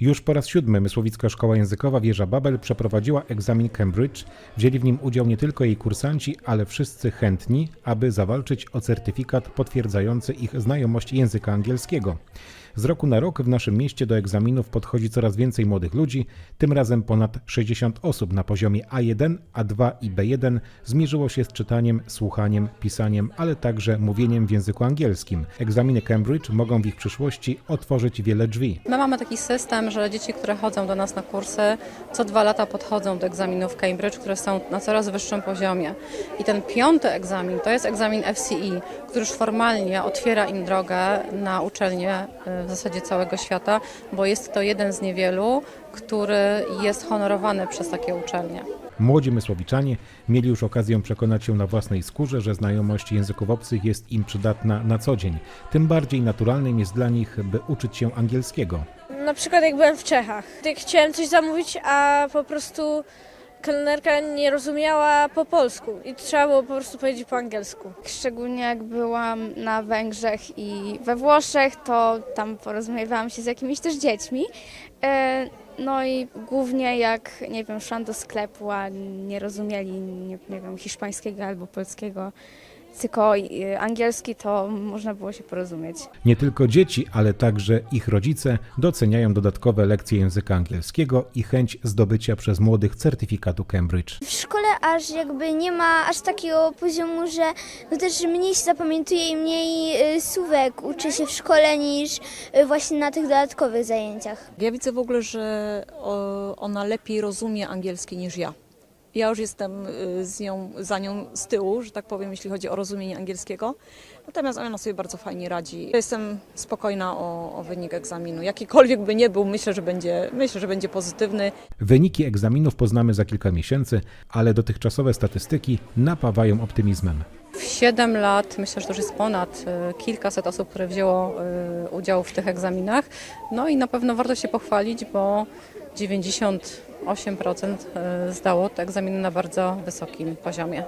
Już po raz siódmy Mysłowicka Szkoła Językowa Wieża Babel przeprowadziła egzamin Cambridge. Wzięli w nim udział nie tylko jej kursanci, ale wszyscy chętni, aby zawalczyć o certyfikat potwierdzający ich znajomość języka angielskiego. Z roku na rok w naszym mieście do egzaminów podchodzi coraz więcej młodych ludzi. Tym razem ponad 60 osób na poziomie A1, A2 i B1 zmierzyło się z czytaniem, słuchaniem, pisaniem, ale także mówieniem w języku angielskim. Egzaminy Cambridge mogą w ich przyszłości otworzyć wiele drzwi. My mamy taki system, że dzieci, które chodzą do nas na kursy, co dwa lata podchodzą do egzaminów Cambridge, które są na coraz wyższym poziomie. I ten piąty egzamin to jest egzamin FCE, który już formalnie otwiera im drogę na uczelnie y, w zasadzie całego świata, bo jest to jeden z niewielu, który jest honorowany przez takie uczelnie. Młodzi mysłowiczanie mieli już okazję przekonać się na własnej skórze, że znajomość języków obcych jest im przydatna na co dzień. Tym bardziej naturalnym jest dla nich, by uczyć się angielskiego. Na przykład jak byłem w Czechach. Jak chciałem coś zamówić, a po prostu kelnerka nie rozumiała po polsku i trzeba było po prostu powiedzieć po angielsku. Szczególnie jak byłam na Węgrzech i we Włoszech, to tam porozumiewałam się z jakimiś też dziećmi. E, No i głównie jak, nie wiem, szłam do sklepu, a nie rozumieli, nie, nie wiem, hiszpańskiego albo polskiego, tylko e, angielski, to można było się porozumieć. Nie tylko dzieci, ale także ich rodzice doceniają dodatkowe lekcje języka angielskiego i chęć zdobycia przez młodych certyfikatu Cambridge. W szkole aż jakby nie ma aż takiego poziomu, że no też mniej się zapamiętuje i mniej y, słówek uczy się w szkole niż y, właśnie na tych dodatkowych zajęciach. Ja widzę w ogóle, że ona lepiej rozumie angielski niż ja. Ja już jestem y, z nią, za nią z tyłu, że tak powiem, jeśli chodzi o rozumienie angielskiego. Natomiast ona sobie bardzo fajnie radzi. Jestem spokojna o, o wynik egzaminu. Jakikolwiek by nie był, myślę że, będzie, myślę, że będzie pozytywny. Wyniki egzaminów poznamy za kilka miesięcy, ale dotychczasowe statystyki napawają optymizmem. W 7 lat, myślę, że to już jest ponad y, kilkaset osób, które wzięło y, udział w tych egzaminach. No i na pewno warto się pochwalić, bo 90 8% e, zdało te egzaminy na bardzo wysokim poziomie.